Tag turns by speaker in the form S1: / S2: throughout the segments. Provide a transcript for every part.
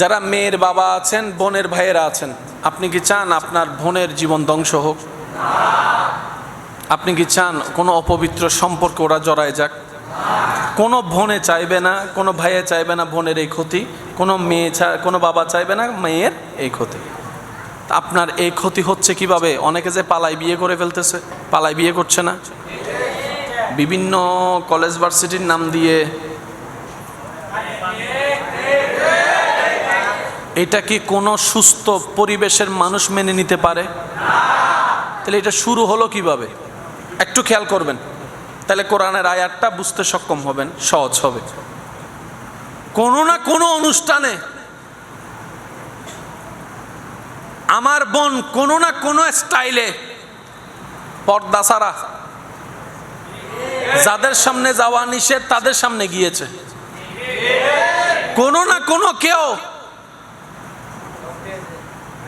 S1: যারা মেয়ের বাবা আছেন, বোনের ভাইয়েরা আছেন, আপনি কি চান আপনার বোনের জীবন ধ্বংস হোক? আপনি কি চান কোনো অপবিত্র সম্পর্ক ওরা জড়ায় যাক? কোনো বোনে চাইবে না, কোনো ভাইয়ে চাইবে না বোনের এই ক্ষতি, কোনো মেয়ে কোনো বাবা চাইবে না মেয়ের এই ক্ষতি। আপনার এই ক্ষতি হচ্ছে কীভাবে? অনেকে যে পালাই বিয়ে করে ফেলতেছে, পালাই বিয়ে করছে না। বিভিন্ন কলেজ ভার্সিটির নাম দিয়ে এটা কি কোনো সুস্থ পরিবেশের মানুষ মেনে নিতে পারে? তাহলে এটা শুরু হলো কীভাবে? একটু খেয়াল করবেন। তাহলে কোরআনের আয়াতটা বুঝতে সক্ষম হবেন, সহজ হবে। কোনো না কোনো অনুষ্ঠানে আমার বোন কোনো না কোনো স্টাইলে পর্দা ছাড়া যাদের সামনে যাওয়া নিষেধ তাদের সামনে গিয়েছে। কোনো না কোনো কেউ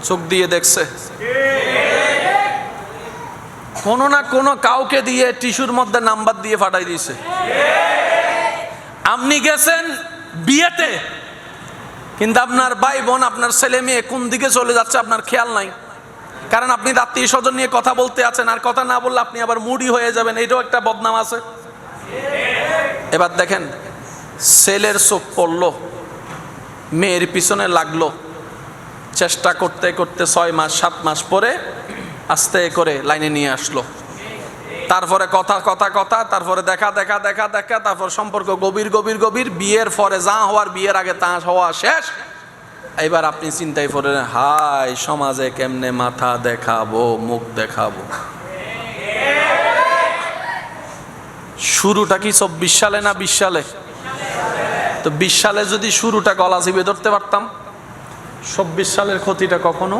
S1: চোখ দিয়ে দেখছে। কোনো না কোনো কাউকে দিয়ে টিস্যুর মধ্যে নাম্বার দিয়ে ফাটাই দিয়েছে। আপনি গেছেন বিয়েতে, কিন্তু আপনার ভাই বোন, আপনার ছেলে মেয়ে কোন দিকে চলে যাচ্ছে আপনার খেয়াল নাই। কারণ আপনি আত্মীয় স্বজন নিয়ে কথা বলতে আছেন, আর কথা না বললে আপনি আবার মুডি হয়ে যাবেন, এটাও একটা বদনাম আছে। এবার দেখেন, ছেলের চোখ পড়ল, মেয়ের পিছনে লাগল। চেষ্টা করতে করতে ছয় মাস, সাত মাস পরে আস্তে করে লাইনে নিয়ে আসলো। তারপরে কথা কথা কথা, তারপরে দেখা দেখা দেখা দেখা, তারপর সম্পর্ক গভীর গভীর গভীর, বিয়ের পরে যা হওয়ার, বিয়ের আগে তা হওয়া শেষ। এবার আপনি চিন্তায় পড়লেন হাই সমাজে কেমনে মাথা দেখাবো, মুখ দেখাবো? শুরুটা কি চব্বিশ সালে না বিশ সালে? তো বিশ সালে যদি শুরুটা গলা চিপে ধরতে পারতাম। চব্বিশ সালের ক্ষতিটা কখনো?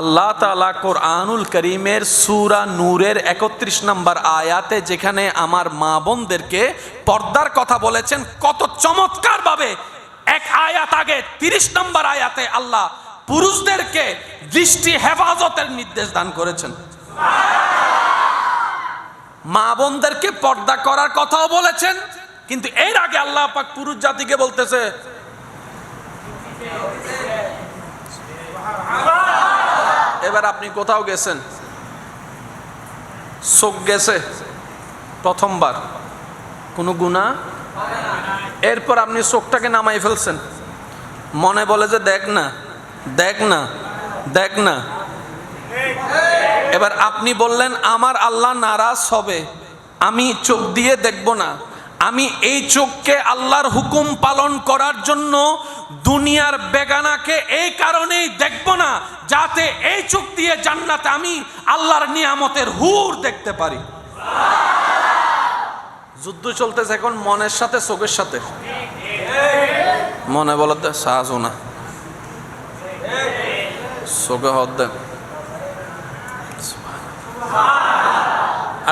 S1: আল্লাহ তালা কোরআনুল করিমের সুরা নূরের একত্রিশ নম্বর আয়াতে যেখানে আমার মা বোনদেরকে পর্দার কথা বলেছেন, কত চমৎকার ভাবে এক আয়াত আগে তিরিশ নম্বর আয়াতে আল্লাহ পুরুষদেরকে দৃষ্টি হেফাজতের নির্দেশ দান করেছেন। মা বোনদেরকে পর্দা করার কথাও বলেছেন, কিন্তু এর আগে আল্লাহ পাক পুরুষ জাতিকে বলতেছে এবার আপনি কোথাও গেছেন? চোখ গেছে? প্রথমবার? কোনো গুণা এরপর আপনি চোখটাকে নামাই ফেলছেন। মনে বলে যে, দেখ না দেখ না দেখ না। এবার আপনি বললেন, আমার আল্লাহ নারাজ হবে। আমি চোখ দিয়ে দেখব না। আমি এই চোখকে আল্লাহর হুকুম পালন করার জন্য দুনিয়ার বেগানাকে এই কারণেই দেখব না, যাতে এই চোখ দিয়ে জান্নাতে আমি আল্লাহর নিয়ামতের হুর দেখতে পারি। যুদ্ধ চলতেছে এখন মনের সাথে, চোখের সাথে। মনে বলতে সাহস না। চোখে হদ দেন।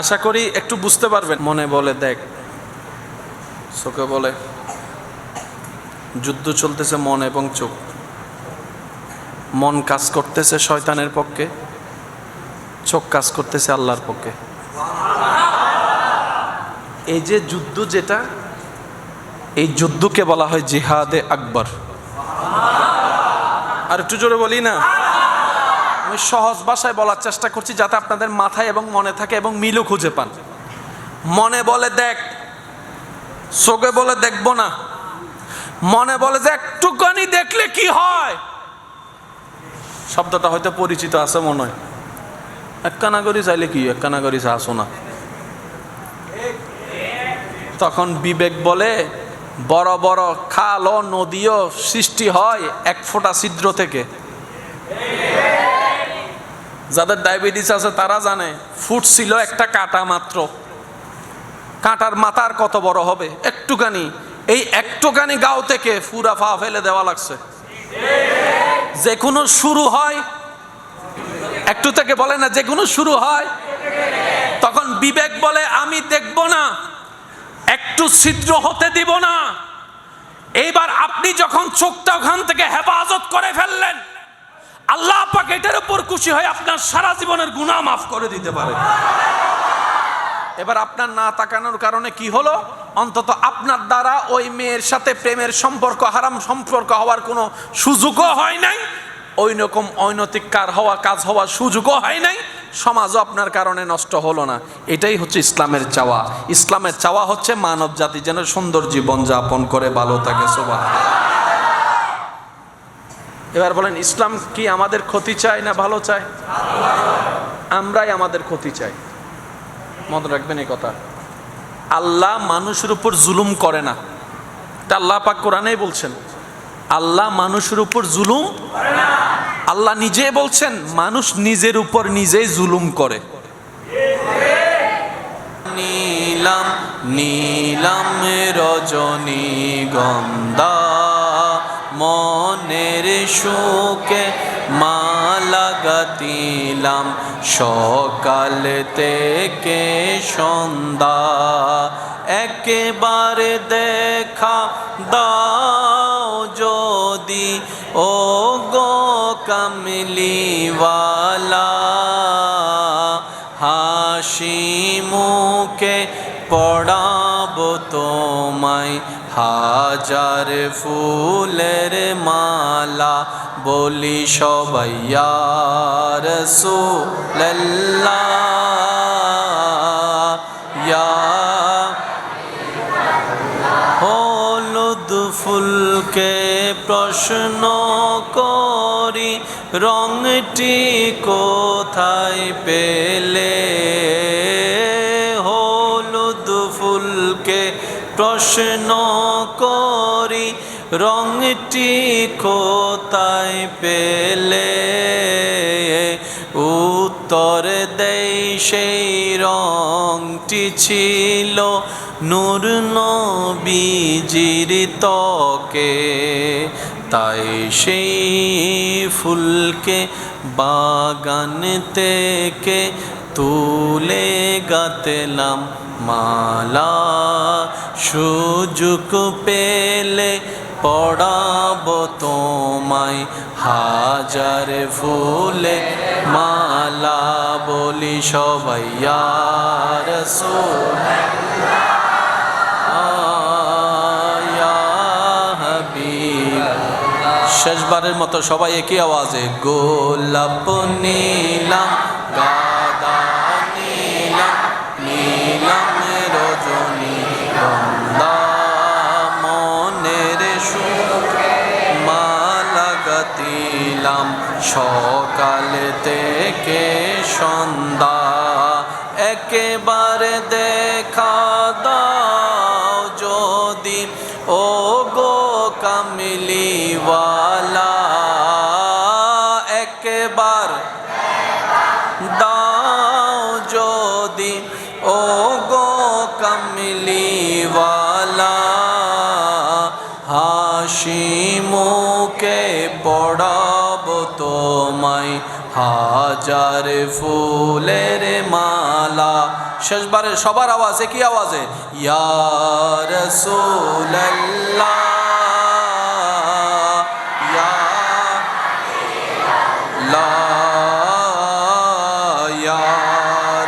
S1: আশা করি একটু বুঝতে পারবেন। মনে বলে দেখ। চোখে বলে, যুদ্ধ চলতেছে মন এবং চোখ। মন কাজ করতেছে শয়তানের পক্ষে, চোখ কাজ করতেছে আল্লাহর পক্ষে। এই যে যুদ্ধ যেটা, এই যুদ্ধকে বলা হয় জিহাদে আকবর। আর একটু জোরে বলি না? আমি সহজ ভাষায় বলার চেষ্টা করছি যাতে আপনাদের মাথায় এবং মনে থাকে এবং মিলও খুঁজে পান। মনে বলে, দেখ চোখে বলে দেখব না। মনে বলে যে একটুখানি দেখলে কি হয়? শব্দটা হয়তো পরিচিত আছে মনে হয়। এক কানাগরি চাইলে কি? এক কানাগরি আসো না তখন বিবেক বলে, বড় বড় খাল ও নদীও সৃষ্টি হয় এক ফোঁটা ছিদ্র থেকে। যাদের ডায়াবেটিস আছে তারা জানে ফুট ছিল একটা কাটা মাত্র। কাঁটার মাথার কত বড় হবে? একটুখানি, এই একটুখানি গাও থেকে ফুরা ফা ফেলে দেওয়া লাগছে। যে কোনো শুরু হয়, একটু থেকে বলে না, যে কোনো শুরু হয়, তখন বিবেক বলে, আমি দেখব না, একটু ছিদ্র হতে দিব না। এইবার আপনি যখন চোখটা ওখান থেকে হেফাজত করে ফেললেন, আল্লাহ পাক এটার উপর খুশি হয়ে আপনার সারা জীবনের গুনাহ মাফ করে দিতে পারে। এবার আপনার না তাকানোর কারণে কি হলো? অন্তত আপনার দ্বারা ওই মেয়ের সাথে প্রেমের সম্পর্ক, হারাম সম্পর্ক হওয়ার কোনো সুযোগও হয় নাই। ওই রকম অনৈতিক কার হওয়া, কাজ হওয়ার সুযোগও হয় নাই। সমাজও আপনার কারণে নষ্ট হলো না। এটাই হচ্ছে ইসলামের চাওয়া। ইসলামের চাওয়া হচ্ছে মানব জাতি যেন সুন্দর জীবন যাপন করে, ভালো থাকে সোভা এবার বলেন, ইসলাম কি আমাদের ক্ষতি চায় না ভালো চায়? আমরাই আমাদের ক্ষতি চাই। মনে রাখবেন এই কথা। আল্লাহ মানুষের উপর জুলুম করে না। তা আল্লাহ পাক কোরআনেই বলছেন। আল্লাহ মানুষের উপর জুলুম আল্লাহ নিজে বলছেন, মানুষ নিজের উপর নিজেই জুলুম করে। নীলাম নীলাম রজনী গন্ধা, মনের সুখে মালা গাতিলাম সকাল থেকে সন্ধ্যা। একেবারে দেখা দাও যদি ও গো কামলিওয়ালা। হাসি মুখে পড়াব তোমায়। হাজার ফুলের মালা বলি সবাইয়ার ইয়া হলুদ ফুলকে প্রশ্ন করি রংটি কোথায় পেলে? প্রশ্ন করি, রংটি কোথায় পেলে? উত্তর দেই সেই রংটি ছিল নূর নবীজির তকে তাই সেই ফুলকে বাগান থেকে তুলে গাতলাম মালা সুযোগ পেলে পড়াব তোমায় হাজার ফুলে। মালা বলি সবাই রসুল শেষবারের মতো সবাই একই আওয়াজে, গোলাপ নীলাম সকাল থেকে সন্ধ্যা, একেবারে দেখা দাও যদি। ও গো কামলিওয়ালা, একবার দাও যদি। ও গো কামলিওয়ালা, হাসি মুখে তোমায় হাজার ফুলের মালা। শেষবারে সবার আওয়াজে কি আওয়াজে? ইয়ার রসুল্লাহ ইয়া লা, ইয়া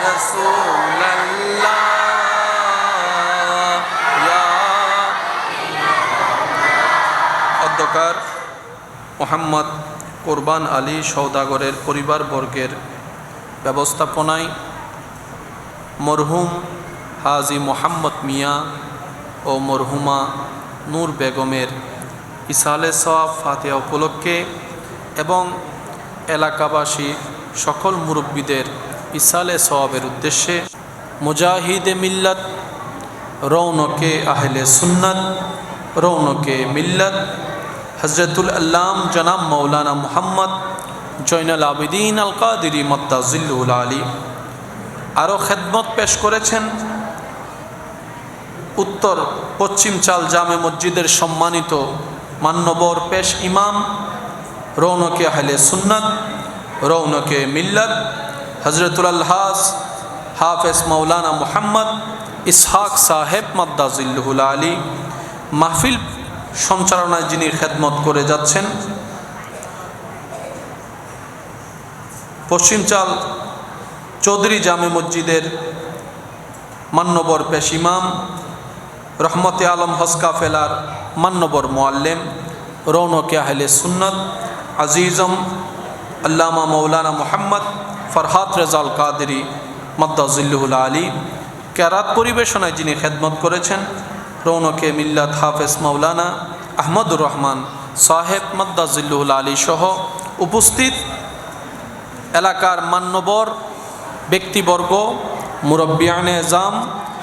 S1: রাসূলুল্লাহ। ইয়া অধ্যকার মোহাম্মদ কোরবান আলী সৌদাগরের পরিবারবর্গের ব্যবস্থাপনায় মরহুম হাজি মোহাম্মদ মিয়া ও মরহুমা নূর বেগমের ইসালে সওয়াব ফাতিহা উপলক্ষে এবং এলাকাবাসী সকল মুরব্বীদের ইসালে সওয়াবের উদ্দেশ্যে মুজাহিদে মিল্লাত রৌনকে আহলে সুন্নাত রৌনকে মিল্লাত হজরতুল আল্লাম জনাব মৌলানা মুহাম্মদ জৈনাল আবিদিন আল কাদিরি মত্তাজিল্লুল আলী আরও খেদমত পেশ করেছেন। উত্তর পশ্চিম চাল জামে মসজিদের সম্মানিত মান্যবর পেশ ইমাম, রৌনকে আহলে সুন্নাত, রৌনকে মিল্লাত হজরতুল আল্লাহাস হাফেজ মৌলানা মুহাম্মদ ইসহাক সাহেব মাদ্দাজিল্লুল আলী, মাহফিল সঞ্চালনায় যিনি খেদমত করে যাচ্ছেন। পশ্চিম চাল চৌধুরী জামে মসজিদের মান্যবর পেশ ইমাম, রহমতে আলম হসকা ফেলার মান্যবর মোয়াল্লেম রৌনকে আহলে সুন্নত, আজিজম, আল্লামা মৌলানা মোহাম্মদ ফরহাত রেজাল কাদেরি মদ্দাজিল্লুল আলী, ক্যারাত পরিবেশনায় যিনি খেদমত করেছেন রৌনকে মিল্লাত হাফেজ মৌলানা আহমদুর রহমান, সাহেব মদ্দাজিল্লুল আলী সহ উপস্থিত এলাকার মান্যবর ব্যক্তিবর্গ, মুরব্বিয়ানে জাম,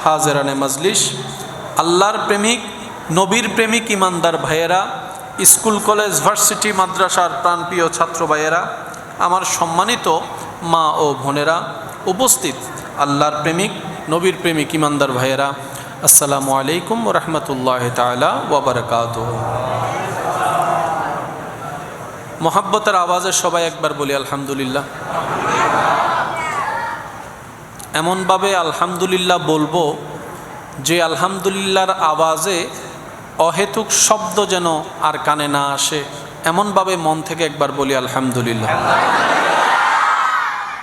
S1: হাজেরানে মজলিস, আল্লাহর প্রেমিক, নবীর প্রেমিক ইমানদার ভাইয়েরা, স্কুল, কলেজ, ভার্সিটি, মাদ্রাসার প্রাণপ্রিয় ছাত্র ভাইয়েরা, আমার সম্মানিত মা ও বোনেরা উপস্থিত, আল্লাহর প্রেমিক, নবীর প্রেমিক ইমানদার ভাইয়েরা আসসালামু আলাইকুম রহমতুল্লাহ তালা ওবরকাত মোহাব্বতের আওয়াজে সবাই একবার বলি আলহামদুলিল্লাহ। এমনভাবে আলহামদুলিল্লাহ বলব যে আলহামদুলিল্লাহর আওয়াজে অহেতুক শব্দ যেন আর কানে না আসে, এমনভাবে মন থেকে একবার বলি আলহামদুলিল্লাহ।